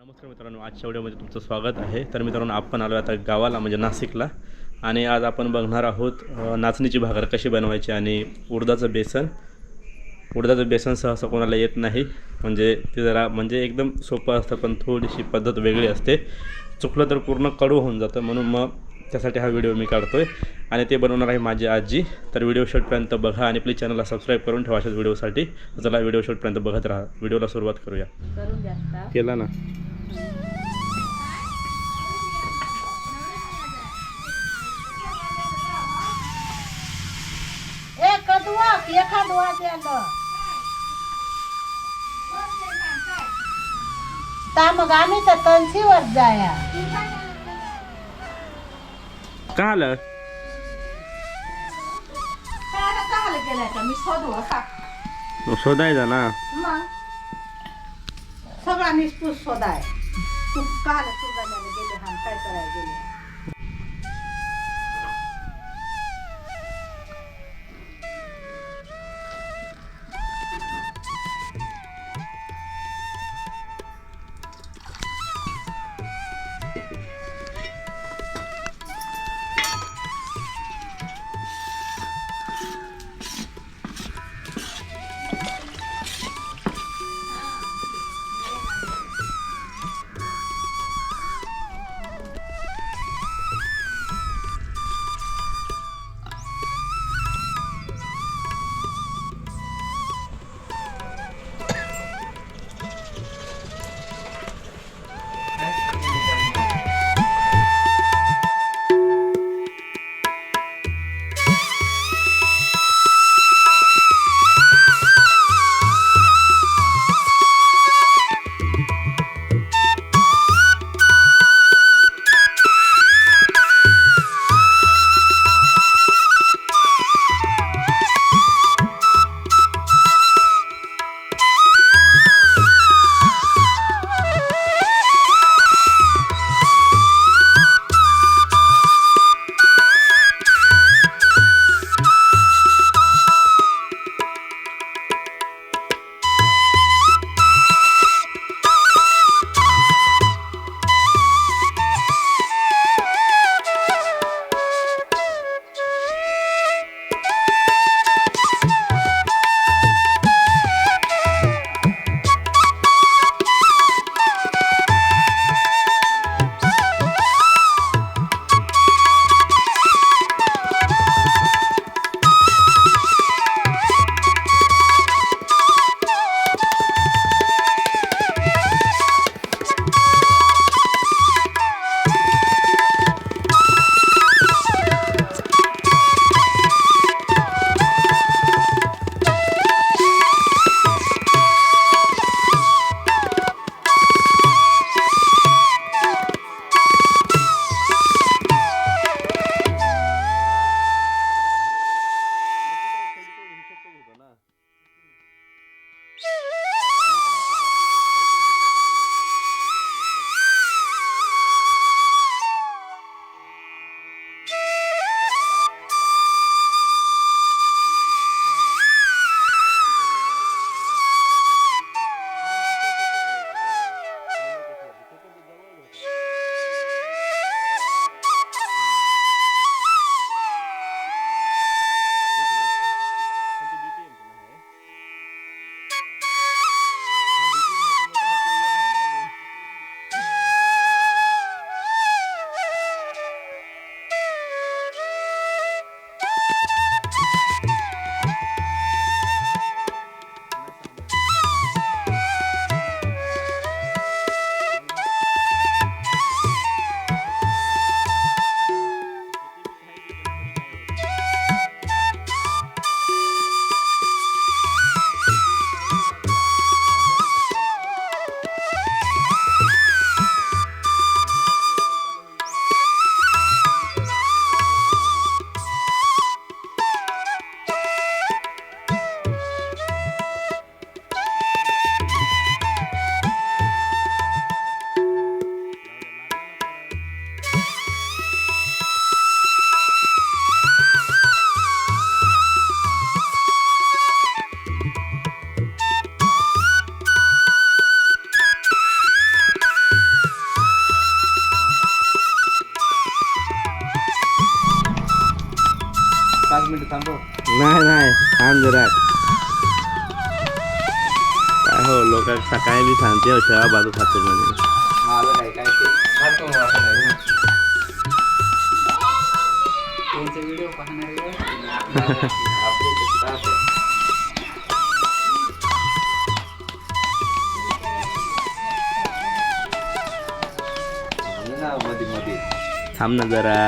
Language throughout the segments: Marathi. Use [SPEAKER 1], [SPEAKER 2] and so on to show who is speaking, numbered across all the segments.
[SPEAKER 1] नमस्कार मित्रांनो आजच्या व्हिडिओमध्ये तुमचं स्वागत आहे. तर मित्रांनो आपण आलो आता गावाला म्हणजे नाशिकला. आणि आज आपण बघणार आहोत नाचणीची भाकर कशी बनवायची आणि उडदाचं बेसन. उडदाचं बेसन सहसा कोणाला येत नाही. म्हणजे ते जरा म्हणजे एकदम सोपं असतं पण थोडीशी पद्धत वेगळी असते. चुकलं तर पूर्ण कडू होऊन जातं म्हणून मग त्यासाठी हा व्हिडिओ मी काढतो आहे आणि ते बनवणार आहे माझी आजी. तर व्हिडिओ शेवटपर्यंत बघा आणि प्लीज चॅनलला सबस्क्राईब करून ठेवा अशाच व्हिडिओसाठी चला व्हिडिओ शेवटपर्यंत बघत राहा. व्हिडिओला सुरुवात करूया. केला ना.
[SPEAKER 2] मग आम्ही तर तनसीवर जाया.
[SPEAKER 1] का आलं?
[SPEAKER 2] चांगलं केलंय का? मी शोधू का
[SPEAKER 1] मग शोधायचा ना.
[SPEAKER 2] मग? सगळा निष्पूस शोधाय. तू काल सुगंधाने गेले हा काय करायला गेले?
[SPEAKER 1] काय हो लोक सकाळी सांगते शेवा बाजू खातो म्हणजे थांब ना जरा.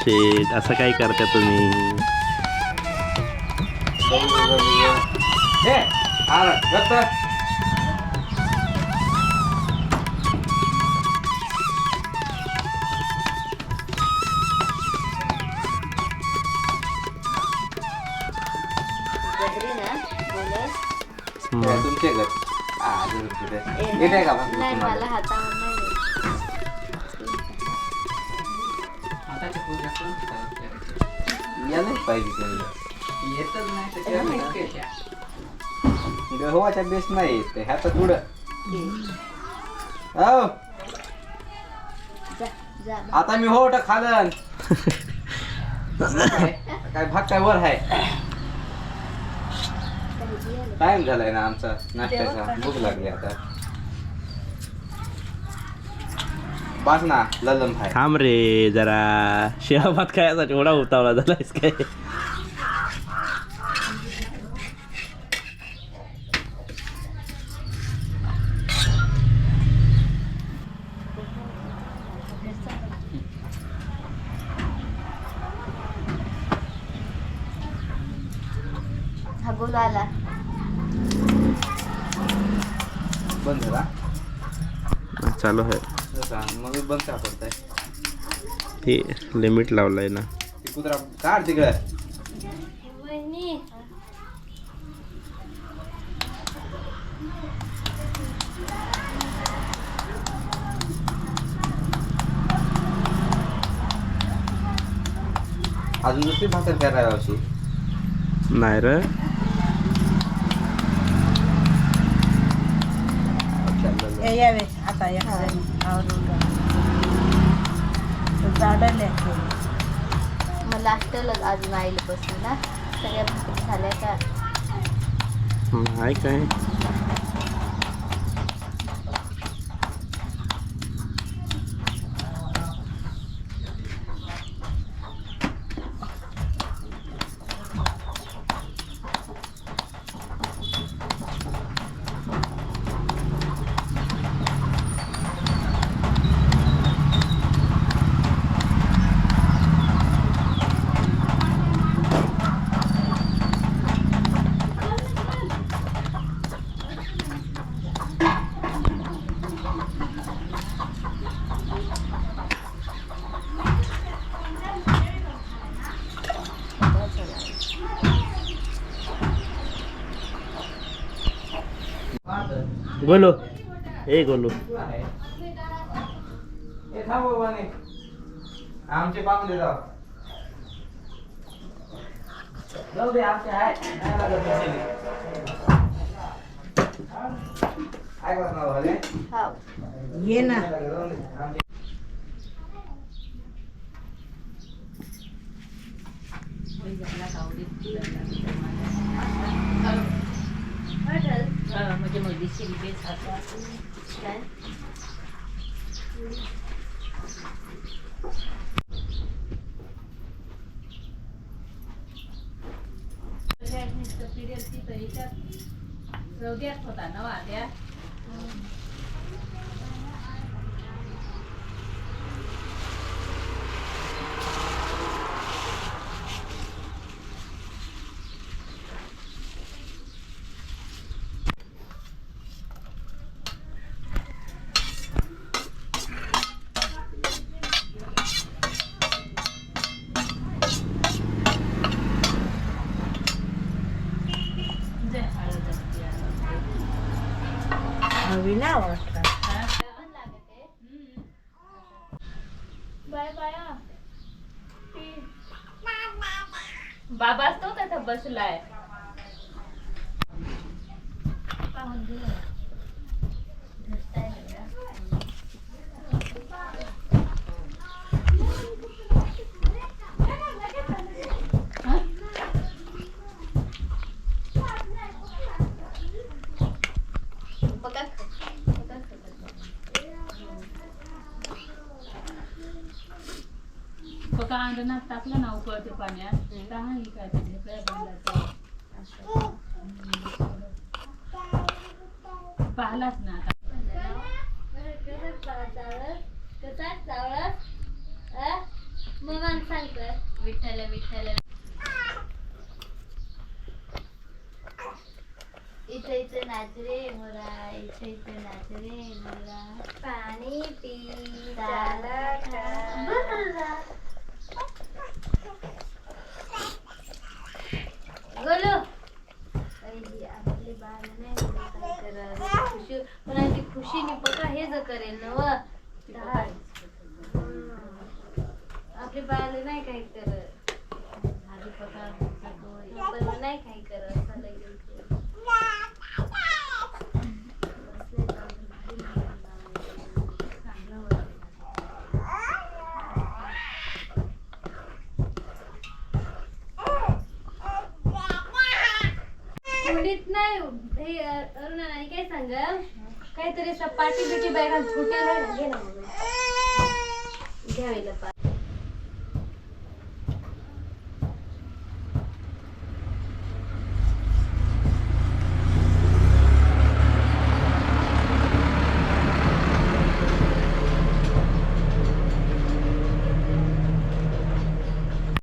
[SPEAKER 1] शेट असं काय करता तुम्ही?
[SPEAKER 3] हे आला गप्प
[SPEAKER 4] गजरी ना बोलस
[SPEAKER 3] हे तुमचे घर हा जरूर कुठे येत आहे का मग
[SPEAKER 4] नाही
[SPEAKER 3] तुम्हाला?
[SPEAKER 4] मला हातावर नाही
[SPEAKER 5] हाताचे फूल जास्त नसतात.
[SPEAKER 3] यायलाच पाहिजे त्यांना
[SPEAKER 5] येतच नाही.
[SPEAKER 3] गव्हाच्या बेस नाही येत ह्याचं थोडं हो. आता मी हो खालन. काय भाग काय वर आहे? टाइम झालाय ना आमचा नाश्त्याचा. भूक लागली आता. पाच ना ललम खाय
[SPEAKER 1] थांब रे जरा. शेवा भात खायसाठी एवढा उतावळा झालायस काय?
[SPEAKER 4] हा आला
[SPEAKER 3] बंद झाला
[SPEAKER 1] चालू आहे.
[SPEAKER 3] मग बंद का करताय?
[SPEAKER 1] ते लिमिट लावलंय ना.
[SPEAKER 3] ती कुत्रा काढ तिकडे. अजून दुसरी भाकर करायला अशी
[SPEAKER 1] नाही रे.
[SPEAKER 2] हे यावे आता या आवरून
[SPEAKER 4] मग लास्टला अजून आईला बसली ना. सगळ्या झाल्या का?
[SPEAKER 1] नाही काय? गोलो ए गोलू
[SPEAKER 3] हे थांब बाबा नाही. आमचे पाहुणे जाऊ जाऊ दे आमचे आहे नाही लागत पैसे. ऐकलं ना भाले?
[SPEAKER 4] हा
[SPEAKER 2] ये ना
[SPEAKER 3] नाही लागत, जाऊ दे. आमचे-
[SPEAKER 5] म्हणजे मग दिसेल बेस असं
[SPEAKER 4] काय
[SPEAKER 5] होता ना त्या
[SPEAKER 2] हवी ना बाबा
[SPEAKER 6] बाय बाया. तो तिथं बसलाय.
[SPEAKER 5] का टाकलं ना उकळते पाण्यात तहान काय पाहिलाच ना आता.
[SPEAKER 7] विठ्ठल विठ्ठल. इथे इथे नाच मोरा मोरा. पाणी पी चालत आपले बाळ नाही काय करत खुशी कोणाची खुशीने बघा हे ज करेल ना आपले बायाला नाही काही करत. भाजी पका नाही काही करत चाललंय गेलं. बसले जाऊन भारी लागलं. चांगलं वाटलं.
[SPEAKER 8] थोडीच नाही हे अरुणा नाही काय सांग काहीतरी असं पाटी बिटी बॅगा फुटेल आहे ना. घ्यावेला